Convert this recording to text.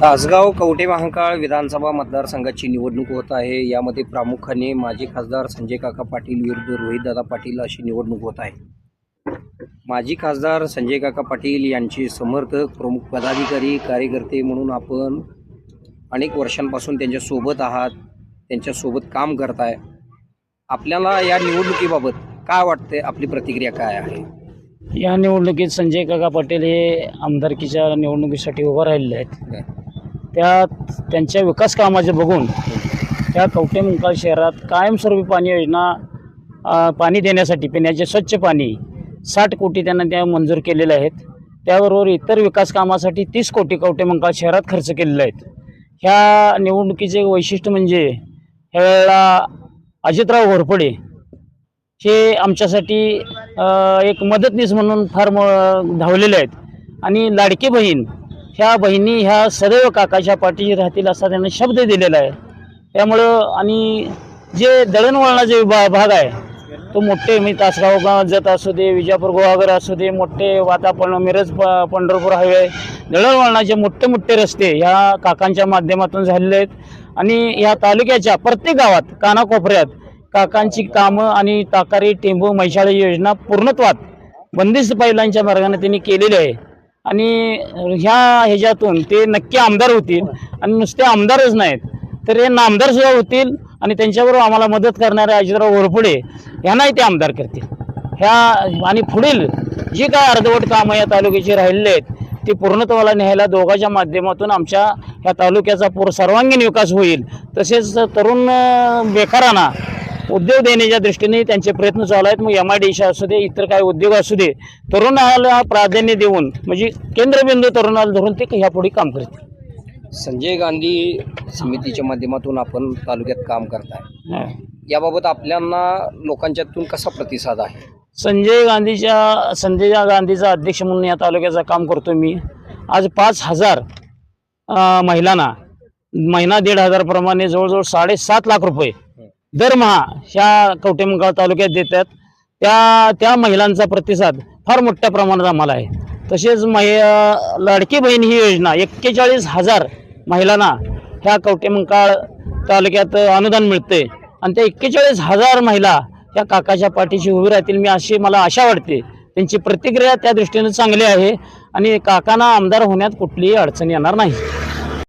तासगाव कवठे महांकाळ विधानसभा मतदारसंघाची निवडणूक होत आहे. यामध्ये प्रामुख्याने माजी खासदार संजय काका पाटील विरुद्ध रोहितदादा पाटील अशी निवडणूक होत आहे. माजी खासदार संजय काका पाटील यांचे समर्थक प्रमुख पदाधिकारी कार्यकर्ते म्हणून आपण अनेक वर्षांपासून त्यांच्यासोबत आहात त्यांच्यासोबत काम करताय. आपल्याला या निवडणुकीबाबत काय वाटते आपली प्रतिक्रिया काय आहे? या निवडणुकीत संजय काका पाटील हे आमदारकीच्या निवडणुकीसाठी उभं राहिलेले आहेत. त्या त्यांच्या विकास कामाचे बघून त्या कवठे मुंकाळ शहरात कायमस्वरूपी पाणी योजना पाणी देण्यासाठी पिण्याचे स्वच्छ पाणी साठ कोटी त्यांना त्या मंजूर केलेले आहेत. त्याबरोबर इतर विकास कामासाठी तीस कोटी कवठे मुंकाळ शहरात खर्च केलेले आहेत. ह्या निवडणुकीचे वैशिष्ट्य म्हणजे ह्यावेळेला अजितराव घोरपडे हे आमच्यासाठी एक मदतनीस म्हणून फार म धावलेले आहेत. आणि लाडकी बहीण ह्या बहिणी ह्या सदैव काकाच्या पाठीशी राहतील असा त्यांना शब्द दिलेला आहे. त्यामुळं आणि जे दळणवळणाचे विभा भाग आहे तो मोठे मी तासगाव जत असू दे विजापूर गुहागर असू दे मोठे वातापण मिरज प पंढरपूर हायवे दळणवळणाचे मोठे मोठे रस्ते ह्या काकांच्या माध्यमातून झालेले आहेत. आणि ह्या तालुक्याच्या प्रत्येक गावात कानाकोपऱ्यात काकांची कामं आणि ताकारी टेंबू मैशाळी योजना पूर्णत्वात बंदिस्त पाईलांच्या मार्गाने त्यांनी केलेली आहे. आणि ह्या ह्याच्यातून ते नक्की आमदार होतील आणि नुसते आमदारच नाहीत. तर हे नामदार सुद्धा होतील आणि त्यांच्याबरोबर आम्हाला मदत करणारे अजितराव घोरपडे ह्यांनाही ते आमदार करतील. ह्या आणि पुढील जी काय अर्धवट कामं या तालुक्याची राहिलेली आहेत ती पूर्णत्वाला न्यायला दोघांच्या माध्यमातून आमच्या ह्या तालुक्याचा पूर सर्वांगीण विकास होईल. तसेच तरुण बेकारांना उद्योग देण्याच्या दृष्टीने त्यांचे प्रयत्न चालू आहेत. मग एम आय डी असू दे इतर काही उद्योग असू दे तरुणाला प्राधान्य देऊन म्हणजे केंद्रबिंदू तरुणाला धरून ते ह्यापुढे काम करतील. संजय गांधी समितीच्या माध्यमातून आपण तालुक्यात काम करताय. याबाबत आपल्याला लोकांच्यातून कसा प्रतिसाद आहे? संजय गांधीच्या संजय गांधीचा अध्यक्ष म्हणून या तालुक्याचं काम करतो मी. आज पाच हजार महिलांना महिना दीड हजार प्रमाणे जवळजवळ साडेसात लाख रुपये दरमहा ह्या कवटेमंकाळ तालुक्यात देतात. त्या त्या महिलांचा प्रतिसाद फार मोठ्या प्रमाणात आम्हाला आहे. तसेच महि लाडकी बहीण ही योजना एक्केचाळीस हजार महिलांना ह्या कवटेमंकाळ तालुक्यात अनुदान मिळते. आणि त्या एक्केचाळीस हजार महिला त्या काकाच्या पाठीशी उभी राहतील मी अशी मला आशा वाटते. त्यांची प्रतिक्रिया त्या दृष्टीने चांगली आहे आणि काकांना आमदार होण्यात कुठलीही अडचण येणार नाही.